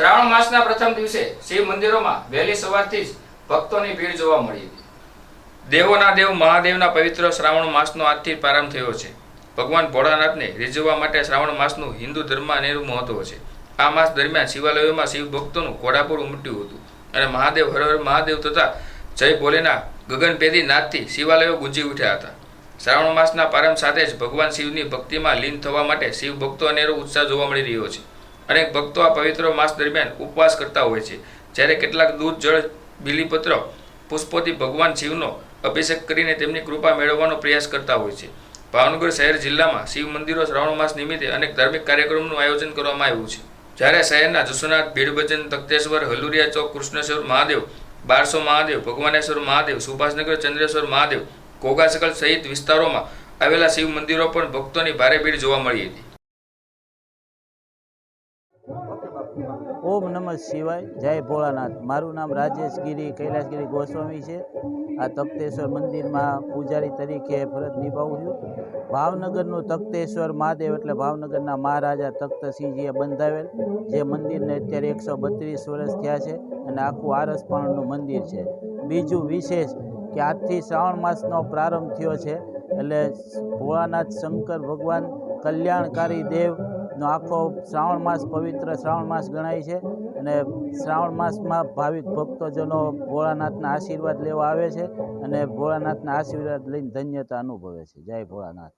શ્રાવણ માસના પ્રથમ દિવસે શિવ મંદિરોમાં વહેલી સવારથી જ ભક્તોની ભીડ જોવા મળી હતી. દેવોના દેવ, મહાદેવના પવિત્ર શ્રાવણ માસનો આજથી પ્રારંભ થયો છે. ભગવાન ભોળાનાથને રીઝવવા માટે શ્રાવણ માસનું હિન્દુ ધર્મમાં અનેરું મહત્વ છે. આ માસ દરમિયાન શિવાલયોમાં શિવ ભક્તોનું ઘોડાપુર ઉમટ્યું હતું અને મહાદેવ, હર હર મહાદેવ તથા જય ભોલેના ગગનભેદી નાદથી શિવાલયો ગુંજી ઉઠ્યા હતા. શ્રાવણ માસના પ્રારંભ સાથે જ ભગવાન શિવની ભક્તિમાં લીન થવા માટે શિવ ભક્તો અનેરો ઉત્સાહ જોવા મળી રહ્યો છે. અનેક ભક્તો આ પવિત્ર માસ દરમિયાન ઉપવાસ કરતા હોય છે. જ્યારે કેટલાક દૂધ, જળ, બિલીપત્ર, પુષ્પોથી ભગવાન શિવનો અભિષેક કરીને તેમની કૃપા મેળવવાનો પ્રયાસ કરતા હોય છે. ભાવનગર શહેર જિલ્લામાં શિવ મંદિરો શ્રાવણ માસ નિમિત્તે અનેક ધાર્મિક કાર્યક્રમનું આયોજન કરવામાં આવ્યું છે. જ્યારે શહેરના જસુનાથ, ભીડભજન, તખ્તેશ્વર, હલુરિયા ચોક, કૃષ્ણેશ્વર મહાદેવ, બારસો મહાદેવ, ભગવાનેશ્વર મહાદેવ, સુભાષનગર, ચંદ્રેશ્વર મહાદેવ, ઘોઘાસકલ સહિત વિસ્તારોમાં આવેલા શિવ મંદિરો પણ ભક્તોની ભારે ભીડ જોવા મળી હતી. ઓમ નમઃ શિવાય. જય ભોળાનાથ. મારું નામ રાજેશગીરી કૈલાસગીરી ગોસ્વામી છે. આ તપ્તેશ્વર મંદિરમાં પૂજારી તરીકે ફરજ નિભાવું છું. ભાવનગરનું તખ્તેશ્વર મહાદેવ એટલે ભાવનગરના મહારાજા તખ્તસિંહજીએ બંધાવેલ, જે મંદિરને અત્યારે એકસો બત્રીસ વર્ષ થયા છે અને આખું આરસપાણનું મંદિર છે. બીજું વિશેષ કે આજથી શ્રાવણ માસનો પ્રારંભ થયો છે એટલે ભોળાનાથ શંકર ભગવાન કલ્યાણકારી દેવ નો આખો શ્રાવણ માસ પવિત્ર શ્રાવણ માસ ગણાય છે અને શ્રાવણ માસમાં ભાવિક ભક્તજનો ભોળાનાથના આશીર્વાદ લેવા આવે છે અને ભોળાનાથના આશીર્વાદ લઈને ધન્યતા અનુભવે છે. જય ભોળાનાથ.